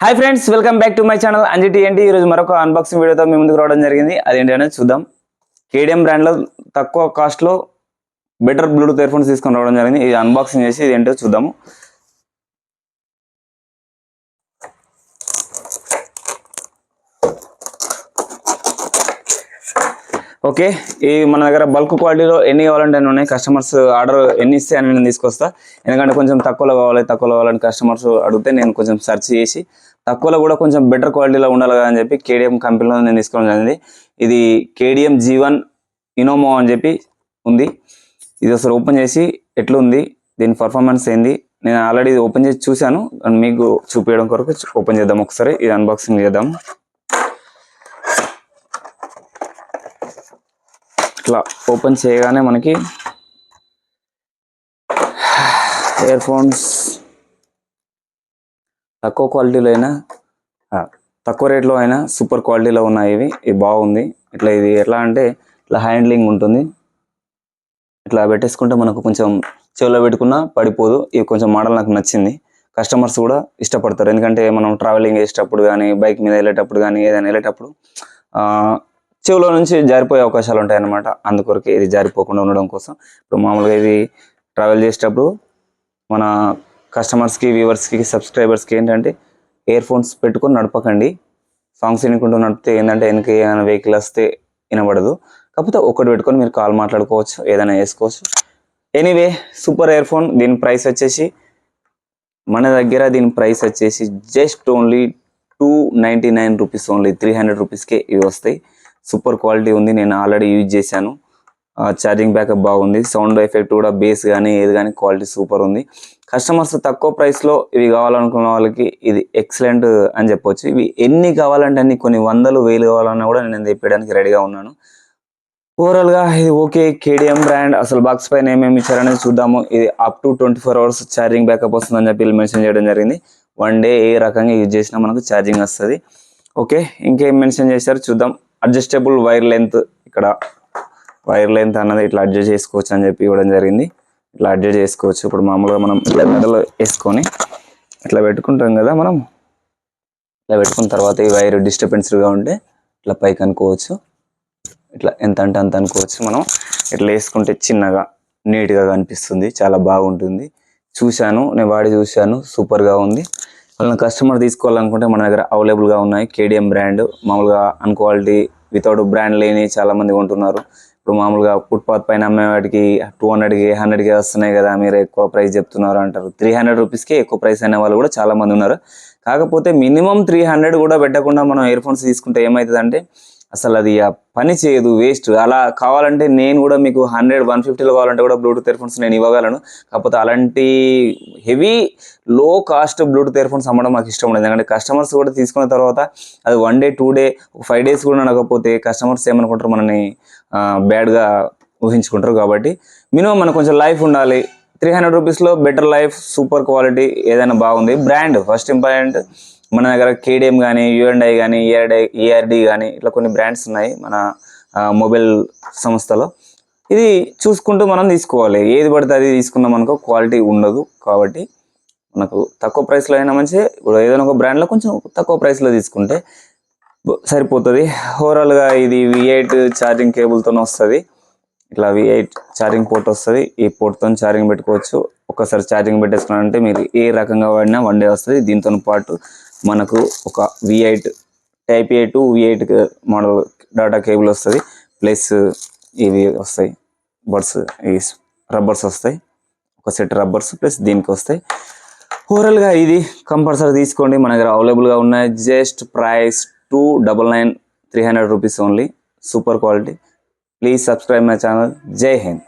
Hi friends welcome back to my channel అంజటి ఏంటి ఈరోజు మరొక అన్బాక్సింగ్ వీడియోతో మీ ముందుకు రావడం జరిగింది. అదేంటి అనేది చూద్దాం కేడిఎం బ్రాండ్లో తక్కువ కాస్ట్లో బెటర్ బ్లూటూత్ ఇయర్ ఫోన్స్ తీసుకొని రావడం జరిగింది. ఇది అన్బాక్సింగ్ చేసి ఇది ఏంటో చూద్దాము. ఓకే ఈ మన దగ్గర బల్క్ క్వాలిటీలో ఎన్ని కావాలంటే అని ఉన్నాయి. కస్టమర్స్ ఆర్డర్ ఎన్ని ఇస్తే అని నేను తీసుకొస్తా. ఎందుకంటే కొంచెం తక్కువలో కావాలి తక్కువలో కావాలని కస్టమర్స్ అడిగితే నేను కొంచెం సెర్చ్ చేసి తక్కువలో కూడా కొంచెం బెటర్ క్వాలిటీలో ఉండాలి కదా అని చెప్పి కేడిఎం కంపెనీలో నేను తీసుకోవడం జరిగింది ఇది కేడిఎం జీవన్ ఇనోమో అని చెప్పి ఉంది. ఇది అసలు ఓపెన్ చేసి ఎట్లుంది దీని పర్ఫార్మెన్స్ ఏంది? నేను ఆల్రెడీ ఇది ఓపెన్ చేసి చూశాను. అండ్ మీకు చూపించడం కొరకు ఓపెన్ చేద్దాం ఒకసారి. ఇది అన్బాక్సింగ్ చేద్దాం. ఇట్లా ఓపెన్ చేయగానే మనకి ఇయర్ ఫోన్స్ తక్కువ క్వాలిటీలో అయినా తక్కువ రేట్లో అయినా సూపర్ క్వాలిటీలో ఉన్నాయి ఇవి. ఇది బాగుంది. ఇట్లా ఇది ఎట్లా అంటే ఇట్లా హ్యాండ్లింగ్ ఉంటుంది. ఇట్లా పెట్టేసుకుంటే మనకు కొంచెం చెవిలో పెట్టుకున్నా పడిపోదు. ఇది కొంచెం మోడల్ నాకు నచ్చింది. కస్టమర్స్ కూడా ఇష్టపడతారు. ఎందుకంటే మనం ట్రావెలింగ్ చేసేటప్పుడు కానీ బైక్ మీద వెళ్ళేటప్పుడు కానీ ఏదైనా వెళ్ళేటప్పుడు చెవిలో నుంచి జారిపోయే అవకాశాలు ఉంటాయి అన్నమాట అందుకొరకు ఇది జారిపోకుండా ఉండడం కోసం. ఇప్పుడు మామూలుగా ఇది ట్రావెల్ చేసేటప్పుడు మన కస్టమర్స్కి వ్యూవర్స్కి సబ్స్క్రైబర్స్కి ఏంటంటే ఇయర్ ఫోన్స్ పెట్టుకొని నడపకండి. సాంగ్స్ వినుకుంటూ నడిపితే ఏంటంటే వెనక ఏమైనా వెహికల్ వస్తే వినబడదు. కాకపోతే ఒకటి పెట్టుకొని మీరు కాల్ మాట్లాడుకోవచ్చు ఏదైనా వేసుకోవచ్చు ఎనీవే సూపర్ ఇయర్ ఫోన్ దీని ప్రైస్ వచ్చేసి మన దగ్గర దీని ప్రైస్ వచ్చేసి just only two ninety nine rupees only three hundred రూపీస్కే ఇవి వస్తాయి. సూపర్ క్వాలిటీ ఉంది నేను ఆల్రెడీ యూజ్ చేశాను. ఛార్జింగ్ బ్యాకప్ బాగుంది సౌండ్ ఎఫెక్ట్ కూడా బేస్ కానీ ఏది కానీ క్వాలిటీ సూపర్ ఉంది. కస్టమర్స్ తక్కువ ప్రైస్లో ఇవి కావాలనుకున్న వాళ్ళకి ఇది ఎక్సలెంట్ అని చెప్పొచ్చు. ఇవి ఎన్ని కావాలంటే అన్ని కొన్ని వందలు వేలు కావాలన్నా కూడా నేను తెప్పడానికి రెడీగా ఉన్నాను. ఓవరాల్గా ఇది ఓకే కేడిఎం బ్రాండ్ అసలు బాక్స్ పైన ఏమేమి ఇచ్చారనేది చూద్దాము. ఇది up to twenty four hours charging backup వస్తుందని చెప్పి మెన్షన్ చేయడం జరిగింది. వన్ డే ఏ రకంగా యూజ్ చేసినా మనకు ఛార్జింగ్ వస్తుంది. ఓకే ఇంకేం మెన్షన్ చేశారు చూద్దాం. అడ్జస్టబుల్ వైర్ లెంత్ ఇక్కడ వైర్ లెంత్ అన్నది ఇట్లా అడ్జస్ట్ చేసుకోవచ్చు అని చెప్పి ఇవ్వడం జరిగింది. ఇట్లా అడ్జస్ట్ చేసుకోవచ్చు. ఇప్పుడు మామూలుగా మనం ఇట్లా మెడలో వేసుకొని ఇట్లా పెట్టుకుంటాం కదా మనం. ఇట్లా పెట్టుకున్న తర్వాత ఈ వైర్ డిస్టర్బెన్స్గా ఉంటే ఇట్లా పైకి అనుకోవచ్చు. ఇట్లా ఎంత అంటే అంత అనుకోవచ్చు. మనం ఇట్లా వేసుకుంటే చిన్నగా నీట్గా కనిపిస్తుంది. చాలా బాగుంటుంది. చూశాను నేను వాడి చూశాను. సూపర్గా ఉంది. వాళ్ళని కస్టమర్ తీసుకోవాలనుకుంటే మన దగ్గర అవైలబుల్గా ఉన్నాయి. కేడిఎం బ్రాండ్ మామూలుగా అన్క్వాలిటీ వితౌట్ బ్రాండ్ లేని చాలామంది కొంటున్నారు. ఇప్పుడు మామూలుగా ఫుట్పాత్ పైన అమ్మే వాటికి టూ హండ్రెడ్కి హండ్రెడ్కి వస్తున్నాయి కదా మీరు ఎక్కువ ప్రైస్ చెప్తున్నారు అంటారు. త్రీ హండ్రెడ్ రూపీస్కి ఎక్కువ ప్రైస్ అనే వాళ్ళు కూడా చాలామంది ఉన్నారు. కాకపోతే మినిమం త్రీ హండ్రెడ్ కూడా పెట్టకుండా మనం ఇయర్ ఫోన్స్ తీసుకుంటే ఏమవుతుందంటే అసలు అది పని చేయదు వేస్ట్. అలా కావాలంటే నేను కూడా మీకు హండ్రెడ్ వన్ ఫిఫ్టీలో కావాలంటే కూడా బ్లూటూత్ ఇయర్ఫోన్స్ నేను ఇవ్వగలను. కాకపోతే అలాంటి హెవీ లో కాస్ట్ బ్లూటూత్ ఇయర్ఫోన్స్ అమ్మడం నాకు ఇష్టం ఉండదు. ఎందుకంటే కస్టమర్స్ కూడా తీసుకున్న తర్వాత అది one day two day five days కూడా నడకపోతే కస్టమర్స్ ఏమనుకుంటారు? మనని బ్యాడ్గా ఊహించుకుంటారు కాబట్టి మినిమం మనకు కొంచెం లైఫ్ ఉండాలి. త్రీ హండ్రెడ్ రూపీస్లో బెటర్ లైఫ్ సూపర్ క్వాలిటీ ఏదైనా బాగుంది. బ్రాండ్ ఫస్ట్ ఇంపార్టెంట్ మన దగ్గర కేడిఎం కానీ యుఎన్ఐ కానీ ఈఆర్డై ఈఆర్డి కానీ ఇట్లా కొన్ని బ్రాండ్స్ ఉన్నాయి మన మొబైల్ సంస్థలో. ఇది చూసుకుంటూ మనం తీసుకోవాలి. ఏది పడితే అది తీసుకున్నాం అనుకో క్వాలిటీ ఉండదు కాబట్టి మనకు తక్కువ ప్రైస్లో అయినా మంచి ఇప్పుడు ఏదైనా ఒక బ్రాండ్లో కొంచెం తక్కువ ప్రైస్లో తీసుకుంటే సరిపోతుంది. ఓవరాల్గా ఇది వి ఎయిట్ ఛార్జింగ్ కేబుల్తో వస్తుంది. ఇట్లా వి ఎయిట్ ఛార్జింగ్ పోర్ట్ వస్తుంది. ఈ పోర్ట్తో ఛార్జింగ్ పెట్టుకోవచ్చు. ఒకసారి ఛార్జింగ్ పెట్టేసుకున్నారంటే మీరు ఏ రకంగా వాడినా వన్ డే వస్తుంది. దీంతో పాటు మనకు ఒక V eight type A to V eight model data cable వస్తుంది. ప్లస్ ఇవి వస్తాయి. బడ్స్ ఈ రబ్బర్స్ వస్తాయి. ఒక సెట్ రబ్బర్స్ ప్లస్ దీనికి వస్తాయి. ఓవరాల్గా ఇది కంపల్సరీ తీసుకోండి. మన దగ్గర అవైలబుల్గా ఉన్నాయి. Just price two double nine three hundred rupees only super quality please subscribe my channel జై హింద్